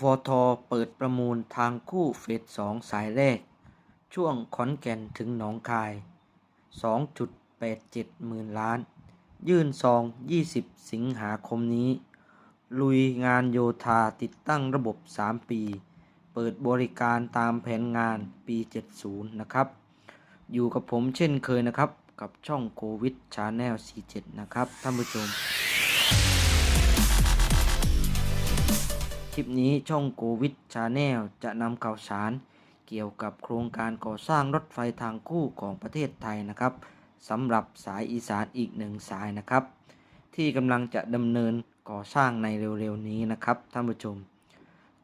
ฟท เปิดประมูลทางคู่เฟสสองสายแรก ช่วงขอนแก่นถึงหนองคาย 2.87 หมื่นล้าน ยื่นซอง 20 สิงหาคมนี้ ลุยงานโยธาติดตั้งระบบ 3 ปี เปิดบริการตามแผนงานปี 70 นะครับ อยู่กับผมเช่นเคยนะครับ กับช่องโควิดชาแนล47 นะครับ ท่านผู้ชม ลิปนี้ช่องโควิดชาแนลจะนำข่าวสาร เกี่ยวกับโครงการก่อสร้างรถไฟทางคู่ของประเทศไทยนะครับสำหรับสายอีสานอีกหนึ่งสายนะครับ ที่กำลังจะดำเนินก่อสร้างในเร็วๆนี้นะครับท่านผู้ชม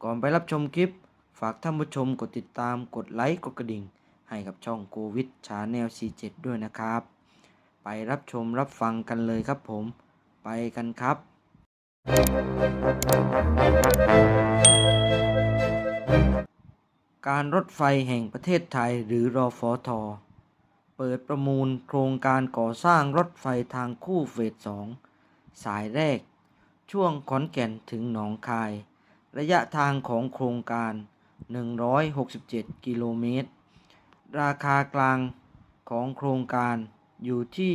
ก่อนไปรับชมคลิป ฝากท่านผู้ชมกดติดตามกดไลค์กดกระดิ่ง ให้กับช่องโควิดชาแนล47ด้วยนะครับ ไปรับชมรับฟังกันเลยครับผม ไปกันครับ การรถไฟแห่งประเทศไทยหรือรอฟอทอเปิดประมูลโครงการก่อสร้างรถไฟทางคู่เฟสสองสายแรก ช่วงขอนแก่นถึงหนองคาย ระยะทางของโครงการ 167 กิโลเมตร ราคากลางของโครงการอยู่ที่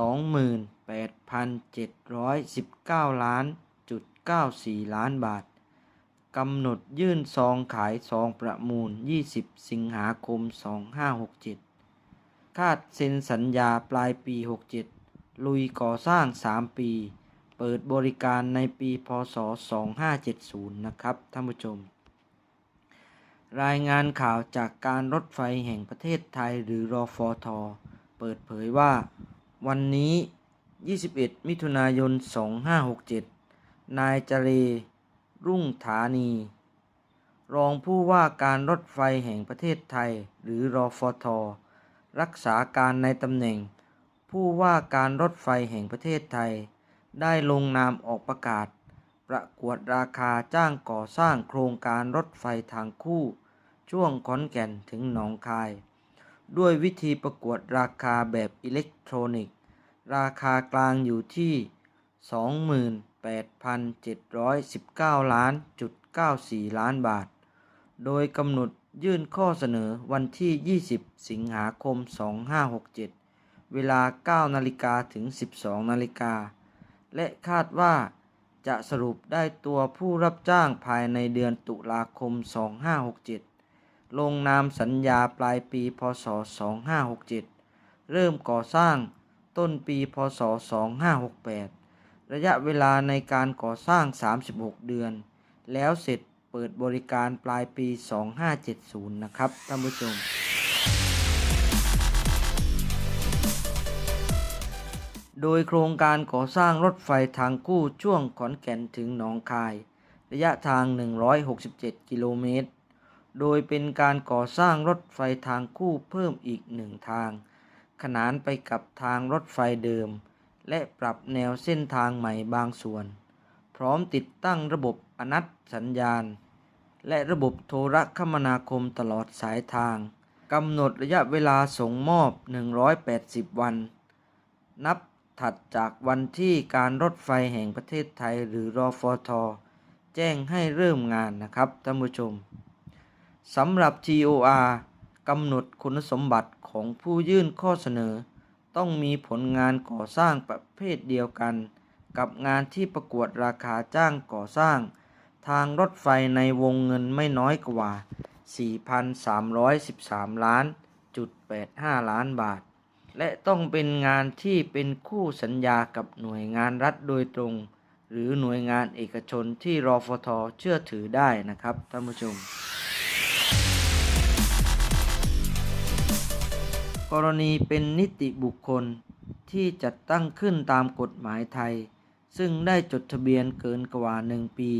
20,000 8,719 ล้านจุด94 ล้านบาท กำหนดยื่นซองขายซองประมูล 20 สิงหาคม 2567 คาดเซ็นสัญญาปลายปี 67 ลุยก่อสร้าง 3 ปี เปิดบริการในปีพศ 2570 นะครับท่านผู้ชม รายงานข่าวจากการรถไฟแห่งประเทศไทยหรือรอฟอทอเปิดเผยว่า วันนี้ 21 มิถุนายน 2567 นายเจเร รุ่งฐานี รองผู้ว่าการรถไฟแห่งประเทศไทย หรือรอฟท รักษาการในตำแหน่ง ผู้ว่าการรถไฟแห่งประเทศไทย ได้ลงนามออกประกาศ ประกวดราคาจ้างก่อสร้างโครงการรถไฟทางคู่ ช่วงขอนแก่นถึงหนองคาย ด้วยวิธีประกวดราคาแบบอิเล็กทรอนิกส์ ราคากลางอยู่ที่ 28,719 ล้านจุด94 ล้านบาท โดยกำหนดยื่นข้อเสนอวันที่ 20 สิงหาคม 2567 เวลา 9 นาฬิกาถึง 12 นาฬิกา และคาดว่าจะสรุปได้ตัวผู้รับจ้างภายในเดือนตุลาคม 2567 ลงนามสัญญาปลายปี พศ 2567 เริ่มก่อสร้าง ต้นปีพศ 2568 ระยะเวลาในการก่อสร้าง 36 เดือน แล้วเสร็จเปิดบริการปลายปี 2570 นะครับท่านผู้ชม โดยโครงการก่อสร้างรถไฟทางคู่ช่วงขอนแก่นถึงหนองคาย ระยะทาง 167 กิโลเมตร โดยเป็นการก่อสร้างรถไฟทางคู่เพิ่มอีกหนึ่งทาง ขนานไปกับทางรถไฟเดิม และปรับแนวเส้นทางใหม่บางส่วน พร้อมติดตั้งระบบอนัตสัญญาณ และระบบโทรคมนาคมตลอดสายทางกำหนดระยะเวลาส่งมอบ 180 วัน นับถัดจากวันที่การรถไฟแห่งประเทศไทยหรือรอฟอทอแจ้งให้เริ่มงานนะครับท่านผู้ชมสำหรับ TOR กำหนดคุณสมบัติของผู้ยื่นข้อเสนอ ต้องมีผลงานก่อสร้างประเภทเดียวกัน กับงานที่ประกวดราคาจ้างก่อสร้าง ทางรถไฟในวงเงินไม่น้อยกว่า 4,313 ล้านจุด85 ล้านบาท และต้องเป็นงานที่เป็นคู่สัญญากับหน่วยงานรัฐโดยตรง หรือหน่วยงานเอกชนที่รอฟทเชื่อถือได้นะครับท่านผู้ชม กรณีเป็นนิติบุคคลที่จัดตั้งขึ้นตามกฎหมายไทย ซึ่งได้จดทะเบียนเกินกว่า1ปี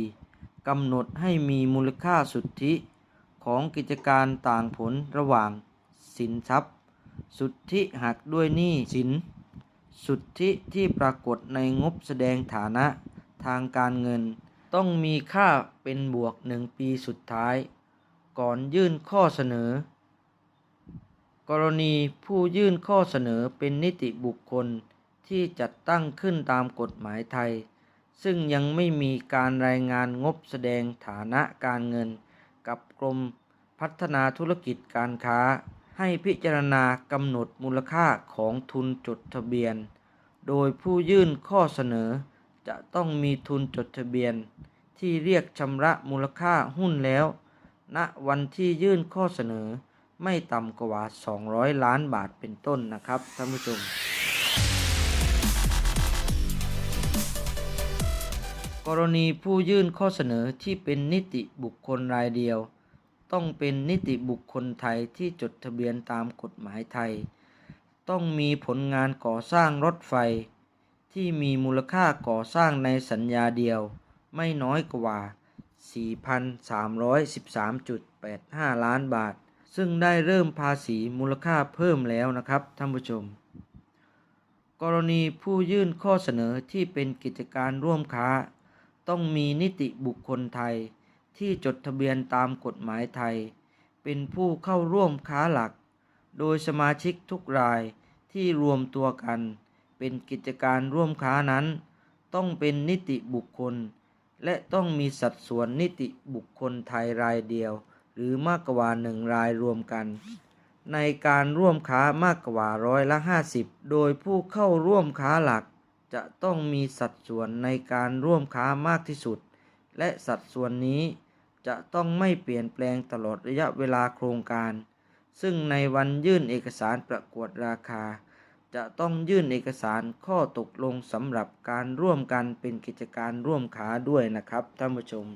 กำหนดให้มีมูลค่าสุทธิของกิจการต่างผลระหว่างสินทรัพย์ สุทธิหักด้วยหนี้สิน สุทธิที่ปรากฏในงบแสดงฐานะทางการเงิน ต้องมีค่าเป็นบวกหนึ่งปีสุดท้าย ก่อนยื่นข้อเสนอ กรณีผู้ยื่นข้อเสนอเป็นนิติบุคคลที่จัดตั้งขึ้นตามกฎหมายไทย ซึ่งยังไม่มีการรายงานงบแสดงฐานะการเงิน กับกรมพัฒนาธุรกิจการค้า ให้พิจารณากำหนดมูลค่าของทุนจดทะเบียน โดยผู้ยื่นข้อเสนอจะต้องมีทุนจดทะเบียน ที่เรียกชำระมูลค่าหุ้นแล้วณวันที่ยื่นข้อเสนอ ไม่ต่ำกว่า 200 ล้านบาทเป็นต้นนะครับท่านผู้ชม กรณีผู้ยื่นข้อเสนอที่เป็นนิติบุคคลรายเดียว ต้องเป็นนิติบุคคลไทยที่จดทะเบียนตามกฎหมายไทย ต้องมีผลงานก่อสร้างรถไฟ ที่มีมูลค่าก่อสร้างในสัญญาเดียว ไม่น้อยกว่า 4,313.85 ล้านบาท ซึ่งได้เริ่มภาษีมูลค่าเพิ่มแล้วนะครับท่านผู้ชม กรณีผู้ยื่นข้อเสนอที่เป็นกิจการร่วมค้า ต้องมีนิติบุคคลไทย ที่จดทะเบียนตามกฎหมายไทย เป็นผู้เข้าร่วมค้าหลัก โดยสมาชิกทุกรายที่รวมตัวกัน เป็นกิจการร่วมค้านั้น ต้องเป็นนิติบุคคล และต้องมีสัดส่วนนิติบุคคลไทยรายเดียว หรือมากกว่าหนึ่งรายรวมกัน ในการร่วมค้ามากกว่าร้อยละ 50 โดยผู้เข้าร่วมค้าหลัก จะต้องมีสัดส่วนในการร่วมค้ามากที่สุด และสัดส่วนนี้จะต้องไม่เปลี่ยนแปลงตลอดระยะเวลาโครงการ ซึ่งในวันยื่นเอกสารประกวดราคา จะต้องยื่นเอกสารข้อตกลงสำหรับการร่วมกันเป็นกิจการร่วมค้าด้วยนะครับท่านผู้ชม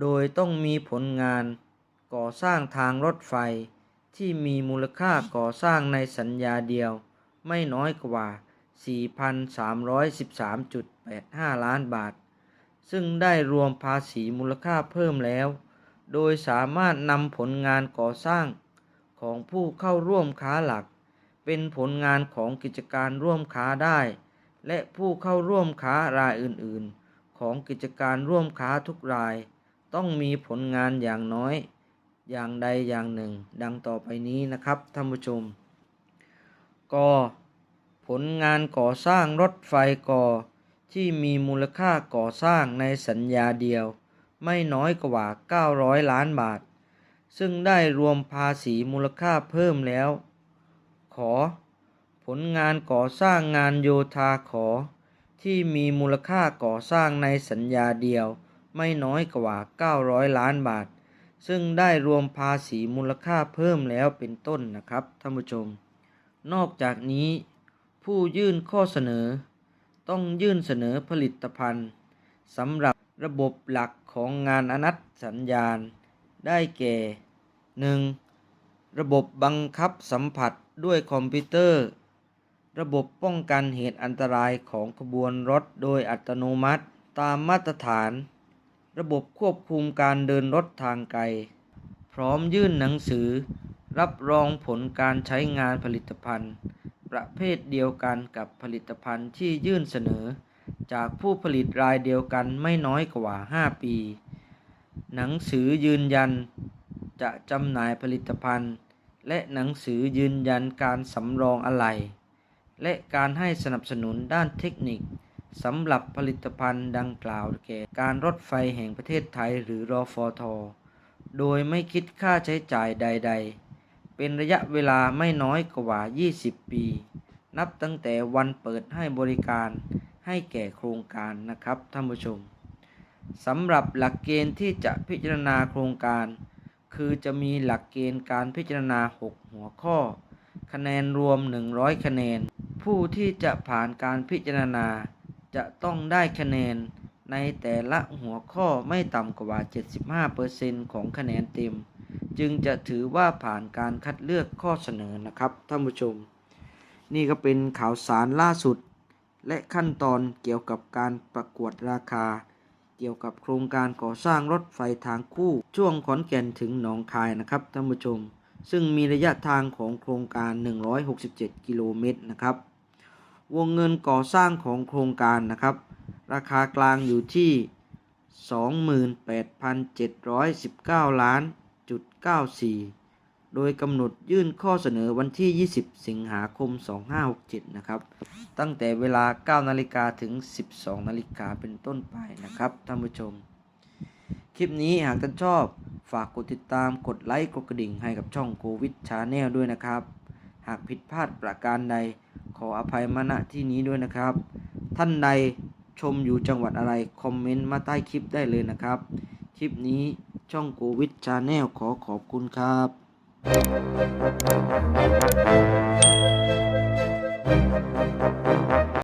โดยต้องมีผลงาน ก่อสร้างทางรถไฟที่มีมูลค่าก่อสร้างในสัญญาเดียว ไม่น้อยกว่า 4,313.85 ล้านบาท ซึ่งได้รวมภาษีมูลค่าเพิ่มแล้ว โดยสามารถนำผลงานก่อสร้างของผู้เข้าร่วมค้าหลัก เป็นผลงานของกิจการร่วมค้าได้ และผู้เข้าร่วมค้ารายอื่น ๆ ของกิจการร่วมค้าทุกราย ต้องมีผลงานอย่างน้อย อย่างใดอย่างหนึ่ง ดังต่อไปนี้นะครับท่านผู้ชมก็ผลงานก่อสร้างรถไฟก่อที่มีมูลค่าก่อสร้างในสัญญาเดียว ไม่น้อยกว่า 900 ล้านบาท ซึ่งได้รวมภาษีมูลค่าเพิ่มแล้ว ขอ ผลงานก่อสร้างงานโยธาขอ ที่มีมูลค่าก่อสร้างในสัญญาเดียว ไม่น้อยกว่า 900 ล้านบาท ซึ่งได้รวมภาษีมูลค่าเพิ่มแล้วเป็นต้นนะครับท่านผู้ชม นอกจากนี้ ผู้ยื่นข้อเสนอ ต้องยื่นเสนอผลิตภัณฑ์สำหรับระบบหลักของงานอนัตสัญญาณ ได้แก่ 1. ระบบบังคับสัมผัสด้วยคอมพิวเตอร์ ระบบป้องกันเหตุอันตรายของขบวนรถโดยอัตโนมัติตามมาตรฐาน ระบบควบคุมการเดินรถทางไกล พร้อมยื่นหนังสือ รับรองผลการใช้งานผลิตภัณฑ์ ประเภทเดียวกันกับผลิตภัณฑ์ที่ยื่นเสนอ จากผู้ผลิตรายเดียวกันไม่น้อยกว่า 5 ปี หนังสือยืนยัน จะจำหน่ายผลิตภัณฑ์ และหนังสือยืนยันการสำรองอะไหล่และการให้สนับสนุนด้านเทคนิค สำหรับผลิตภัณฑ์ดังกล่าวแก่การรถไฟแห่งประเทศไทยหรือรอฟอทอโดยไม่คิดค่าใช้จ่ายใด ๆ เป็นระยะเวลาไม่น้อยกว่า 20 ปี นับตั้งแต่วันเปิดให้บริการให้แก่โครงการนะครับท่านผู้ชมสำหรับหลักเกณฑ์ที่จะพิจารณาโครงการ คือจะมีหลักเกณฑ์การพิจารณา 6 หัวข้อ คะแนนรวม 100 คะแนน ผู้ที่จะผ่านการพิจารณา จะต้องได้คะแนนในแต่ละหัวข้อไม่ต่ำกว่า 75%ของคะแนนเต็ม จึงจะถือว่าผ่านการคัดเลือกข้อเสนอนะครับท่านผู้ชม นี่ก็เป็นข่าวสารล่าสุด และขั้นตอนเกี่ยวกับการประกวดราคา เกี่ยวกับโครงการก่อสร้างรถไฟทางคู่ช่วงขอนแก่นถึงหนองคายนะครับท่านผู้ชม ซึ่งมีระยะทางของโครงการ 167 กิโลเมตรนะครับ วงเงินก่อสร้างของโครงการนะครับ ราคากลางอยู่ที่ 28,719 ล้านจุด94 โดยกำหนดยื่นข้อเสนอวันที่ 20 สิงหาคม 2567 นะครับ ตั้งแต่เวลา 9 นาฬิกาถึง 12 นาฬิกาเป็นต้นไปนะครับท่านผู้ชม คลิปนี้หากท่านชอบฝากกดติดตามกดไลค์กดกระดิ่งให้กับช่องโควิดชาแนลด้วยนะครับ หากผิดพลาดประการใด ขออภัยมาณที่นี้ด้วยนะครับ ท่านใดชมอยู่จังหวัดอะไร คอมเมนต์มาใต้คลิปได้เลยนะครับ คลิปนี้ช่องโควิดชาแนลขอขอบคุณครับ Thank